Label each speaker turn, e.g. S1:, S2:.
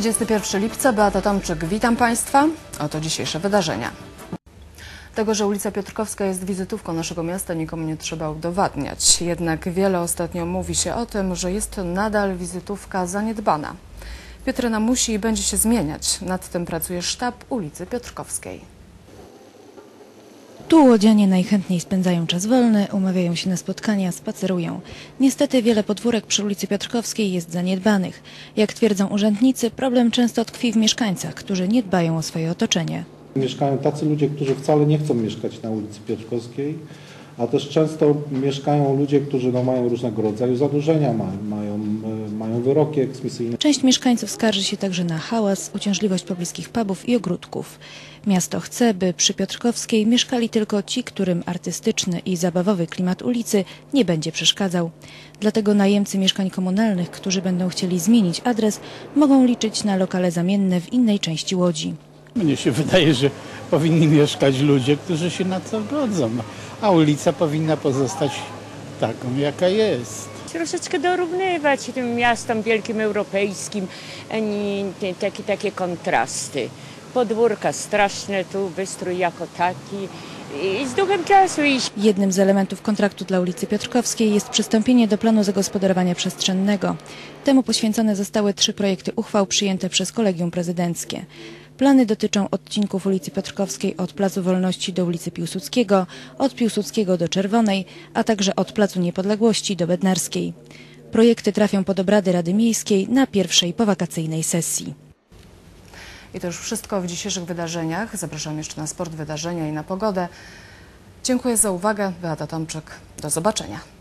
S1: 31 lipca, Beata Tomczyk, witam Państwa. Oto dzisiejsze wydarzenia. Tego, że ulica Piotrkowska jest wizytówką naszego miasta, nikomu nie trzeba udowadniać. Jednak wiele ostatnio mówi się o tym, że jest to nadal wizytówka zaniedbana. Piotryna musi i będzie się zmieniać. Nad tym pracuje sztab ulicy Piotrkowskiej.
S2: Tu łodzianie najchętniej spędzają czas wolny, umawiają się na spotkania, spacerują. Niestety wiele podwórek przy ulicy Piotrkowskiej jest zaniedbanych. Jak twierdzą urzędnicy, problem często tkwi w mieszkańcach, którzy nie dbają o swoje otoczenie.
S3: Mieszkają tacy ludzie, którzy wcale nie chcą mieszkać na ulicy Piotrkowskiej, a też często mieszkają ludzie, którzy no, mają różnego rodzaju zadłużenia, mają, wyroki eksmisyjne.
S2: Część mieszkańców skarży się także na hałas, uciążliwość pobliskich pubów i ogródków. Miasto chce, by przy Piotrkowskiej mieszkali tylko ci, którym artystyczny i zabawowy klimat ulicy nie będzie przeszkadzał. Dlatego najemcy mieszkań komunalnych, którzy będą chcieli zmienić adres, mogą liczyć na lokale zamienne w innej części Łodzi.
S4: Mnie się wydaje, że powinni mieszkać ludzie, którzy się na to godzą, a ulica powinna pozostać taką, jaka jest.
S5: Troszeczkę dorównywać tym miastom wielkim europejskim, te- takie, takie kontrasty. Podwórka straszne, tu wystrój jako taki i z duchem czasu iść.
S2: Jednym z elementów kontraktu dla ulicy Piotrkowskiej jest przystąpienie do planu zagospodarowania przestrzennego. Temu poświęcone zostały trzy projekty uchwał przyjęte przez Kolegium Prezydenckie. Plany dotyczą odcinków ulicy Piotrkowskiej od Placu Wolności do ulicy Piłsudskiego, od Piłsudskiego do Czerwonej, a także od Placu Niepodległości do Bednarskiej. Projekty trafią pod obrady Rady Miejskiej na pierwszej powakacyjnej sesji.
S1: I to już wszystko w dzisiejszych wydarzeniach. Zapraszam jeszcze na sport, wydarzenia i na pogodę. Dziękuję za uwagę. Beata Tomczyk. Do zobaczenia.